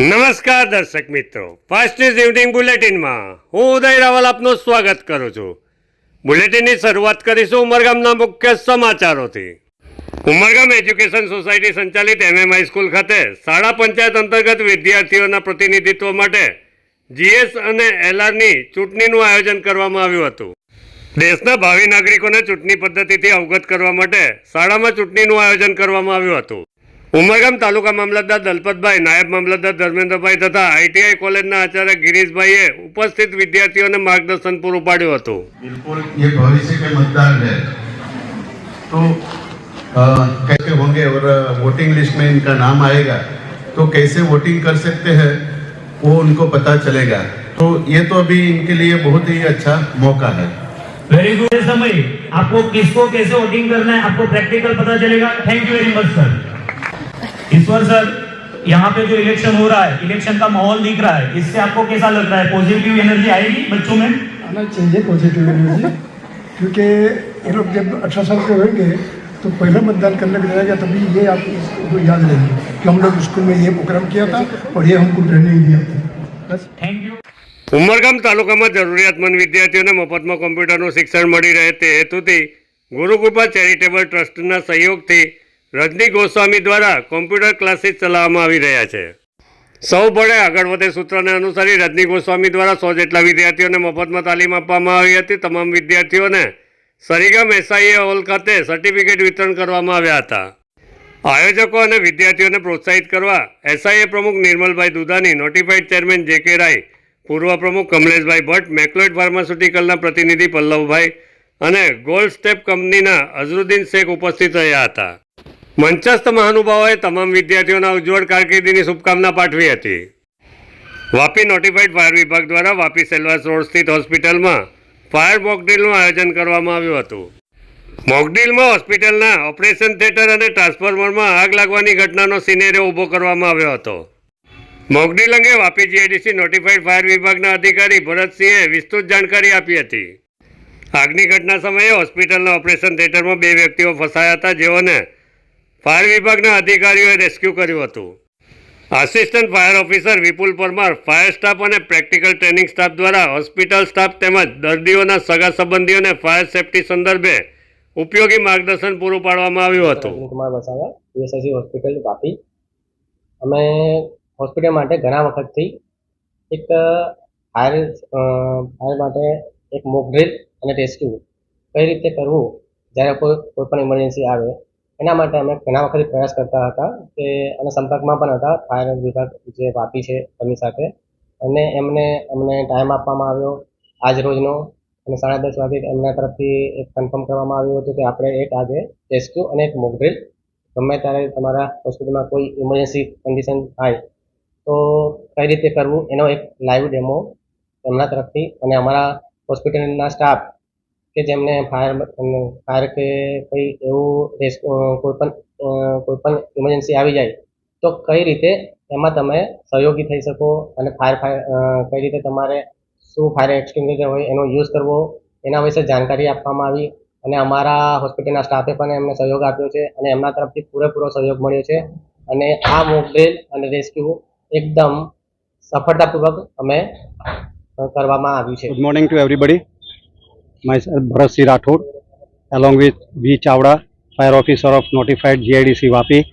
નમસ્કાર દર્શક મિત્રો. ફાસ્ટ ન્યૂઝ ઇવનિંગ બુલેટિનમાં હું ઉદય રાવલ આપનું સ્વાગત કરું છું. બુલેટિનની શરૂઆત કરીશું ઉમરગામના મુખ્ય સમાચારોથી. ઉમરગામ એજ્યુકેશન સોસાયટી સંચાલિત એમએમ હાઈસ્કૂલ ખાતે શાળા પંચાયત અંતર્ગત વિદ્યાર્થીઓના પ્રતિનિધિત્વ માટે જીએસ અને એલઆરની ચૂંટણીનું આયોજન કરવામાં આવ્યું હતું. દેશના ભાવિ નાગરિકોને ચૂંટણી પદ્ધતિથી અવગત કરવા માટે શાળામાં ચૂંટણીનું આયોજન કરવામાં આવ્યું હતું. ઉમરગામ તાલુકા મામલતદાર દલપતભાઈ નાયબ મામલતદાર ધર્મેન્દ્રભાઈ તથા આઈટીઆઈ કોલેજના આચાર્ય ગિરીશભાઈએ ઉપસ્થિત વિદ્યાર્થીઓને માર્ગદર્શન પૂરું પાડ્યું હતું बिल्कुल ये भविष्य के मतदार है तो अ, कैसे होंगे और वोटिंग लिस्ट में इनका नाम आएगा तो कैसे वोटिंग कर सकते हैं वो उनको पता चलेगा तो ये तो अभी इनके लिए बहुत ही अच्छा मौका है वेरी गुड समय आपको किसको कैसे वोटिंग करना है आपको प्रैक्टिकल पता चलेगा thank you very much sir Ishwar sir यहाँ पे जो इलेक्शन हो रहा है इलेक्शन का माहौल दिख रहा है इससे आपको कैसा लग रहा है पॉजिटिव एनर्जी आएगी बच्चों में आना चाहिए पॉजिटिव एनर्जी क्योंकि ये लोग जब अठारह साल के होंगे तो पहला मतदान करने को जाएगा तभी ये आपको याद रहेंगे कि हम लोग स्कूल में ये प्रोग्राम किया था और ये हमको रहने ही दिया था बस थैंक यू ઉમરગામ તાલુકામાં જરૂરિયાતમંદ વિદ્યાર્થીઓને મફતમાં કોમ્પ્યુટરનું શિક્ષણ મળી રહે તે હેતુથી ગુરુકૃપા ચેરિટેબલ ટ્રસ્ટના સહયોગથી રજની ગોસ્વામી દ્વારા કોમ્પ્યુટર ક્લાસીસ ચલાવવામાં આવી રહ્યા છે. સૌ ભળે આગળ વધે સૂત્રને અનુસરી રજની ગોસ્વામી દ્વારા સો જેટલા વિદ્યાર્થીઓને મફતમાં તાલીમ આપવામાં આવી હતી. તમામ વિદ્યાર્થીઓને સરીગમ એસઆઈએ હોલ ખાતે સર્ટિફિકેટ વિતરણ કરવામાં આવ્યા હતા. આયોજકો અને વિદ્યાર્થીઓને પ્રોત્સાહિત કરવા એસઆઈએ પ્રમુખ નિર્મલભાઈ દુધાની, નોટિફાઈડ ચેરમેન જે કે રાય, પૂર્વ પ્રમુખ કમલેશભાઈ ભટ્ટ, મેક્લોઇડ ફાર્માસ્યુટિકલના પ્રતિનિધિ પલ્લવભાઈ અને ગોલ્ડ સ્ટેપ કંપનીના અઝરુદ્દીન શેખ ઉપસ્થિત રહ્યા હતા. મંચસ્થ મહાનુભાવોએ તમામ વિદ્યાર્થીઓના ઉજ્જવળ કારકિર્દીની શુભકામના પાઠવી હતી. વાપી નોટિફાઈડ ફાયર વિભાગ દ્વારા વાપી સેલવાસ રોડ સ્થિત હોસ્પિટલમાં ફાયર મોકડ્રીલનું આયોજન કરવામાં આવ્યું હતું. મોકડ્રીલમાં હોસ્પિટલના ઓપરેશન થિયેટર અને ટ્રાન્સફોર્મરમાં આગ લાગવાની ઘટનાનો સિનેરિયો ઊભો કરવામાં આવ્યો હતો. મોકડ્રીલ અંગે વાપી જીઆઈડીસી નોટિફાઈડ ફાયર વિભાગના અધિકારી ભરતસિંહે વિસ્તૃત જાણકારી આપી હતી. આગની ઘટના સમયે હોસ્પિટલના ઓપરેશન થિયેટરમાં બે વ્યક્તિઓ ફસાયા હતા જેઓને ફાયર વિભાગના અધિકારીઓએ રેસ્ક્યુ કર્યું હતું. Assistant fire officer Vipul Parmar fire staff અને પ્રેક્ટિકલ ટ્રેનિંગ સ્ટાફ દ્વારા હોસ્પિટલ સ્ટાફ તેમજ દર્દીઓના સગા સંબંધીઓને ફાયર સેફટી સંદર્ભે ઉપયોગી માર્ગદર્શન પૂરું પાડવામાં આવ્યું હતું. Kumar Vasava PSIC hospital Vapi. અમે હોસ્પિટલ માટે ઘણા વખતથી એક ફાયર ફાયર માટે એક મોક ડ્રિલ અને રેસ્ક્યુ કઈ રીતે કરવું જ્યારે કોઈ કોઈ પણ ઇમરજન્સી આવે એના માટે અમે ઘણા વખત પ્રયાસ કરતા હતા કે અને સંપર્કમાં પણ હતા ફાયર વિભાગ જે વાપી છે એમની સાથે. અને એમને અમને ટાઈમ આપવામાં આવ્યો આજ રોજનો. અને સાડા દસ વાગે એમના તરફથી એક કન્ફર્મ કરવામાં આવ્યું હતું કે આપણે એક આજે રેસ્ક્યુ અને એક મોકડ્રીલ ગમે ત્યારે તમારા હોસ્પિટલમાં કોઈ ઇમરજન્સી કન્ડિશન થાય તો કઈ રીતે કરવું એનો એક લાઈવ ડેમો એમના તરફથી અને અમારા હોસ્પિટલના સ્ટાફ કે જેમને ફાયર ફાયર કે કંઈ એવું કોઈપણ કોઈ પણ કોઈ પણ ઇમરજન્સી આવી જાય, તો કઈ રીતે એમાં તમે સહયોગી થઈ શકો અને ફાયર ફાયર કઈ રીતે તમારે શું ફાયર એક્સટિંગ્વિશર હોય એનો યુઝ કરવો, એના વિશે જાણકારી આપવામાં આવી અને અમારા હોસ્પિટલના સ્ટાફે પણ એમને સહયોગ આપ્યો છે અને એમના તરફથી પૂરેપૂરો સહયોગ મળ્યો છે અને આ મોકડ્રેલ અને રેસ્ક્યુ એકદમ સફળતાપૂર્વક અમે કરવામાં આવ્યું છે good morning to everybody. Myself Bharat C. Rathod, along with V. Chavda, Fire Officer of Notified GIDC Vapi,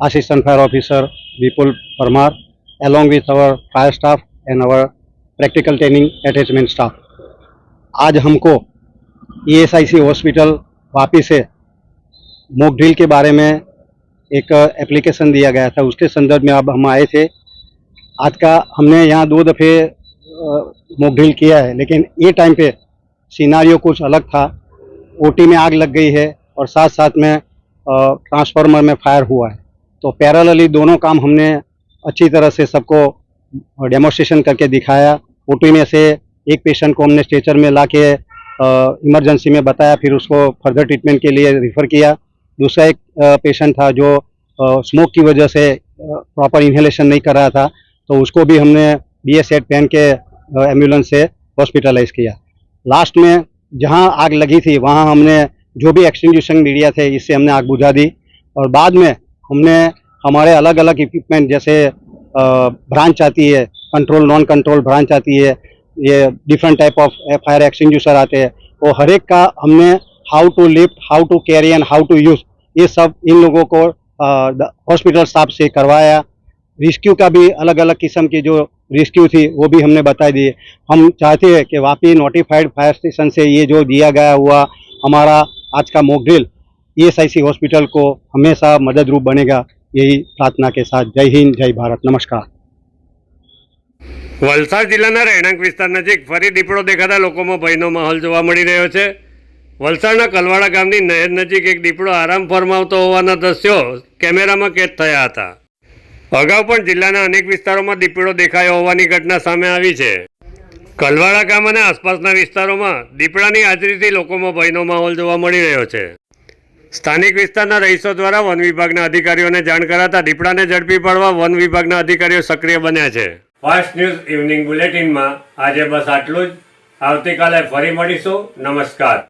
Assistant Fire Officer Vipul Parmar, along with our fire staff and our practical training attachment staff. आज हमको E S I C hospital Vapi से mock drill के बारे में एक application दिया गया था उसके संदर्भ में अब हम आए थे आज का हमने यहाँ दो दफ़े मॉक ड्रिल किया है लेकिन ये टाइम पे सिनारियो कुछ अलग था। ओटी में आग लग गई है और साथ साथ में ट्रांसफार्मर में फायर हुआ है। तो पैरेलली दोनों काम हमने अच्छी तरह से सबको डेमोस्ट्रेशन करके दिखाया। ओटी में से एक पेशेंट को हमने स्ट्रेचर में ला के इमरजेंसी में बताया, फिर उसको फर्दर ट्रीटमेंट के लिए रिफ़र किया। दूसरा एक पेशेंट था जो स्मोक की वजह से प्रॉपर इन्हेलेशन नहीं कर रहा था। तो उसको भी हमने बी एस एड पहन के एंबुलेंस से हॉस्पिटलाइज किया। लास्ट में जहाँ आग लगी थी, वहाँ हमने जो भी एक्सटिंग्विशन मीडिया थे, इससे हमने आग बुझा दी। और बाद में हमने हमारे अलग अलग इक्विपमेंट जैसे ब्रांच आती है कंट्रोल नॉन कंट्रोल ब्रांच आती है, ये different type of F fire extinguisher आते हैं। वो हर एक का हमने how to lift how to carry and how to use ये सब इन लोगों को हॉस्पिटल स्टाफ से करवाया। रेस्क्यू का भी अलग अलग किस्म की जो रेस्क्यू थी वो भी हमने बता दिए हम चाहते हैं कि वापी नोटिफाइड फायर स्टेशन से ये जो दिया गया हुआ हमारा आज का मॉक ड्रिल ई हॉस्पिटल को हमेशा मददरूप बनेगा यही प्रार्थना के साथ जय हिंद जय भारत नमस्कार વલસાડ જિલ્લાના રહેણાંક વિસ્તાર નજીક ફરી દીપડો દેખાતા લોકોમાં ભયનો માહોલ જોવા મળી રહ્યો છે વલસાડના કલવાડા ગામની નહેર નજીક એક દીપડો આરામ ફરમાવતો હોવાના દ્રશ્યો કેમેરામાં કેદ થયા હતા અગાઉ પણ જિલ્લાના અનેક વિસ્તારોમાં દીપડો દેખાયો હોવાની ઘટના સામે આવી છે. કલવાડા ગામ અને આસપાસના વિસ્તારોમાં દીપડાની હાજરીથી લોકોમાં ભયનો માહોલ જોવા મળી રહ્યો છે. સ્થાનિક વિસ્તારના રહીશો દ્વારા વન વિભાગના અધિકારીઓને જાણ કરાતા દીપડાને ઝડપી પાડવા વન વિભાગના અધિકારીઓ સક્રિય બન્યા છે. ફાસ્ટ ન્યૂઝ ઇવનિંગ બુલેટિનમાં આજે બસ આટલું જ. આવતીકાલે ફરી મળીશું. નમસ્કાર.